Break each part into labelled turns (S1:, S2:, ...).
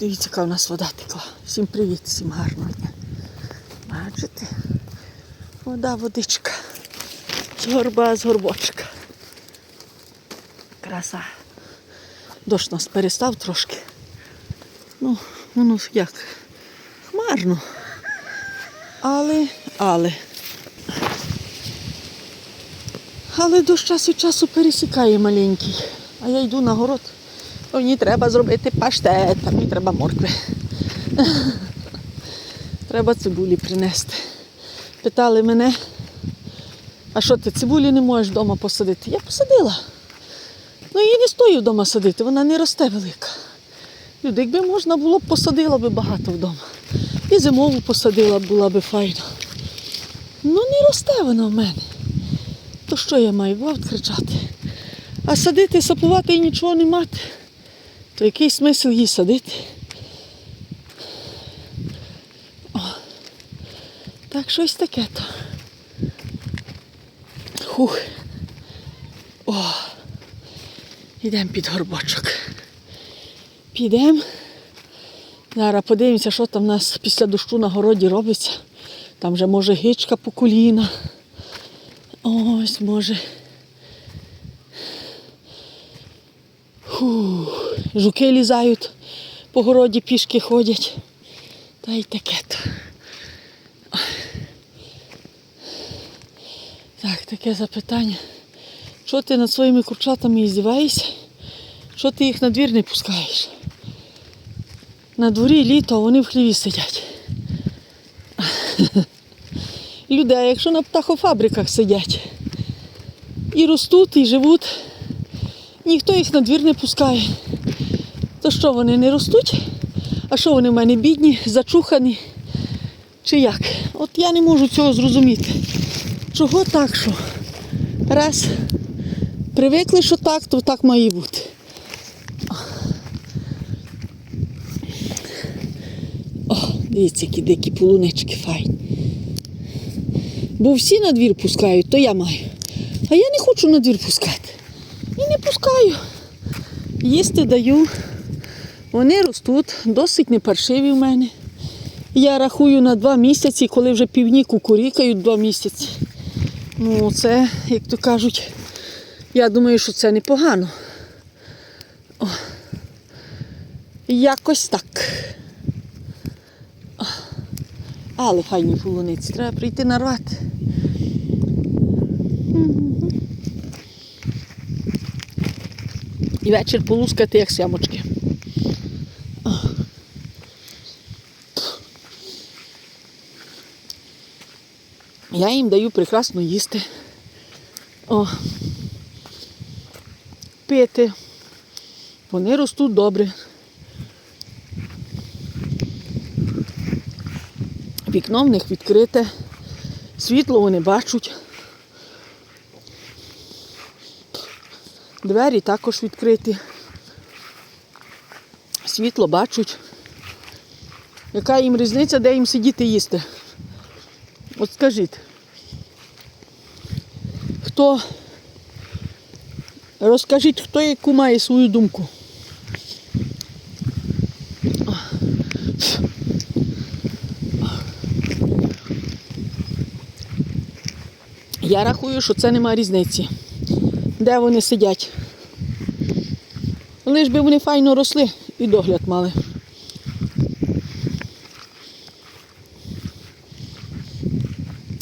S1: дивіться, яка у нас вода текла. Всім привіт, всім гарного дня. Бачите? Вода, водичка. З горба, з горбочка. Краса. Дощ нас перестав трошки. Ну, воно як? Хмарно. Але, але. Але дощ час від часу пересікає маленький. А я йду на город. Мені треба зробити паштет, а мені треба моркви. Треба цибулі принести. Питали мене, а що ти цибулі не можеш вдома посадити? Я посадила. Ну її не стою вдома садити, вона не росте велика. Люди, якби можна було б, посадила би багато вдома. І зимову посадила б, була би файна. Ну не росте вона в мене. То що я маю вовт кричати? А садити, сапувати і нічого не мати. То який смисл її садити? О, так щось таке то. Хух. О. Йдемо під горбочок. Підемо. Зараз подивимося, що там у нас після дощу на городі робиться. Там вже може гичка по коліна. Ось може. Фу. Жуки лізають, по городі пішки ходять. Та й таке то. Так, таке запитання. Що ти над своїми курчатами іздіваєшся? Що ти їх на двір не пускаєш? На дворі літо, а вони в хліві сидять. Люди, а якщо на птахофабриках сидять і ростуть, і живуть, ніхто їх на двір не пускає. То що вони не ростуть? А що вони в мене бідні, зачухані? Чи як? От я не можу цього зрозуміти. Чого так, що? Раз привикли, що так, то так має бути. О, дивіться, які дикі полунички файні. Бо всі на двір пускають, то я маю. А я не хочу на двір пускати. І не пускаю. Їсти даю. Вони ростуть, досить не паршиві в мене. Я рахую на два місяці, коли вже півні кукурікають два місяці. Ну, це, як то кажуть, я думаю, що це непогано. О. Якось так. О. Але файні полуниці, треба прийти нарвати. І вечір полускати, як сямочки. Я їм даю прекрасно їсти. О. Пити. Вони ростуть добре. Вікно в них відкрите, світло вони бачать. Двері також відкриті. Світло бачать. Яка їм різниця, де їм сидіти їсти? От скажіть, хто розкажіть, хто яку має свою думку? Я рахую, що це нема різниці. Де вони сидять? Лиш би вони файно росли і догляд мали.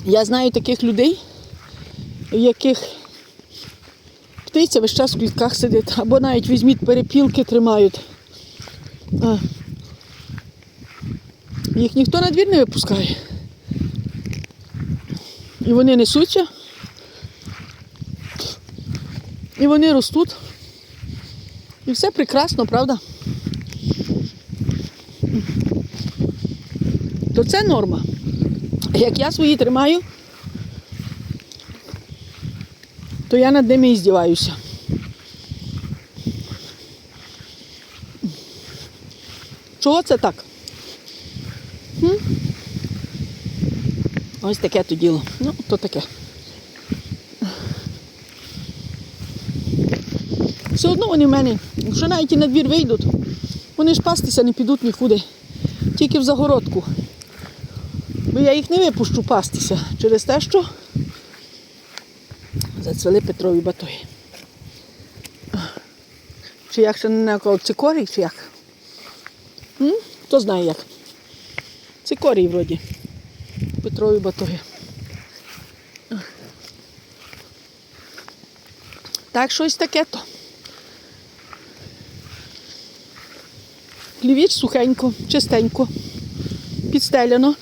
S1: Я знаю таких людей, в яких птиця весь час в клітках сидить, або навіть візьміть перепілки тримають. Їх ніхто на двір не випускає. І вони несуться. І вони ростуть. І все прекрасно, правда? То це норма. Як я свої тримаю, то я над ними і здіваюся. Чого це так? М? Ось таке то діло. Ну, то таке. Все одно вони в мене, якщо навіть і на двір вийдуть, Вони ж пастися не підуть нікуди. Тільки в загородку. Бо я їх не випущу пастися через те, що зацвели Петрові батоги. Чи як ще не цикорій, чи як? М? Хто знає як? Цикорій вроді. Петрові батоги. Так, щось таке то. Плівіч сухенько, чистенько, підстеляно.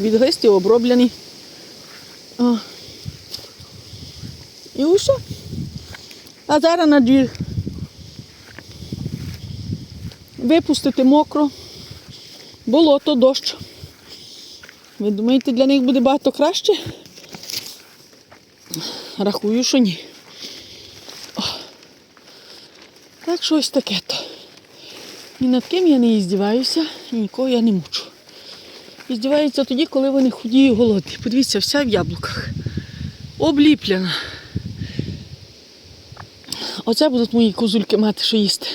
S1: Від гристів оброблений. О. І усе. А зараз на двір. Випустити мокро, болото, дощ. Ви думаєте, для них буде багато краще? Рахую, що ні. О. Так щось таке то. Ні над ким я не іздіваюся, і нікого я не мучу. Іздіваються тоді, коли вони худі і голодні. Подивіться, вся в яблуках. Обліплена. Оце будуть мої козульки мати, що їсти.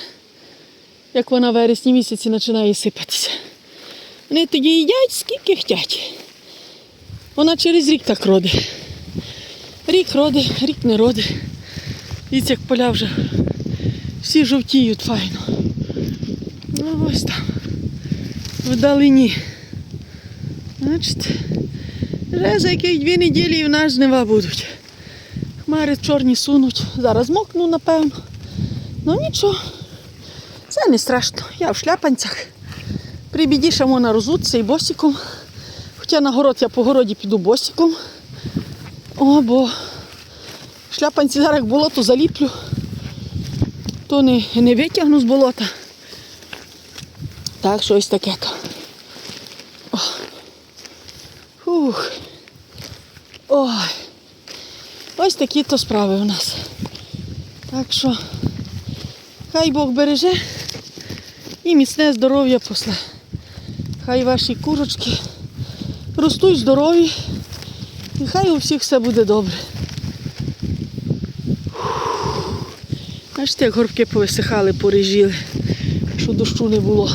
S1: Як вона в вересні місяці починає сипатися. Вони тоді їдять, скільки хотять. Вона через рік так родить. Рік роди, рік не роди. Дивіться, як поля вже всі жовтіють файно. Ну ось там. Вдалині. Вже за яких дві неділі і в нас жнива будуть. Хмари чорні сунуть. Зараз мокну, напевно. Ну нічого. Це не страшно. Я в шляпанцях. При біді ще можна і босиком. Хоча на город я по городі піду босиком. О, бо шляпанці зараз болото заліплю, то не, не витягну з болота. Так, щось таке то. О. Ой. Ось такі то справи у нас. Так що хай Бог береже і міцне здоров'я после. Хай ваші курочки ростуть здорові. І хай у всіх все буде добре. Бачите, як горбки повисихали, порежіли, що дощу не було.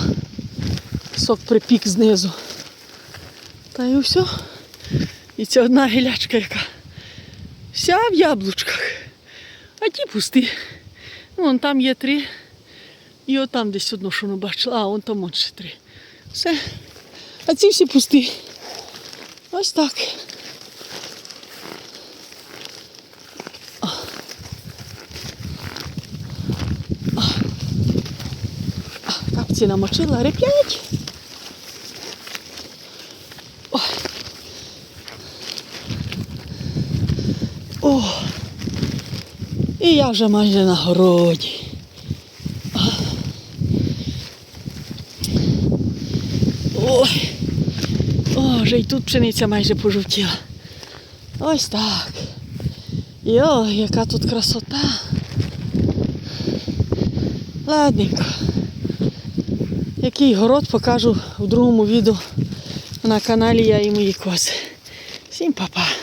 S1: Сок припік знизу. Та і все. І ця одна гілячка яка. Вся в яблучках. А ті пусті. Ну, Вон там є три. І отам десь одно, що не бачила. А, вон там ще три. Все. А ці всі пусті. Ось так. Капці намочила, реп'ять. Ой. О. І я вже майже на городі. Ой. О, вже й тут пшениця майже пожовтіла. Ось так. Йо, яка тут красота. Ладненько. Який город покажу в другому відео на каналі Я і мої кози. Всім па-па.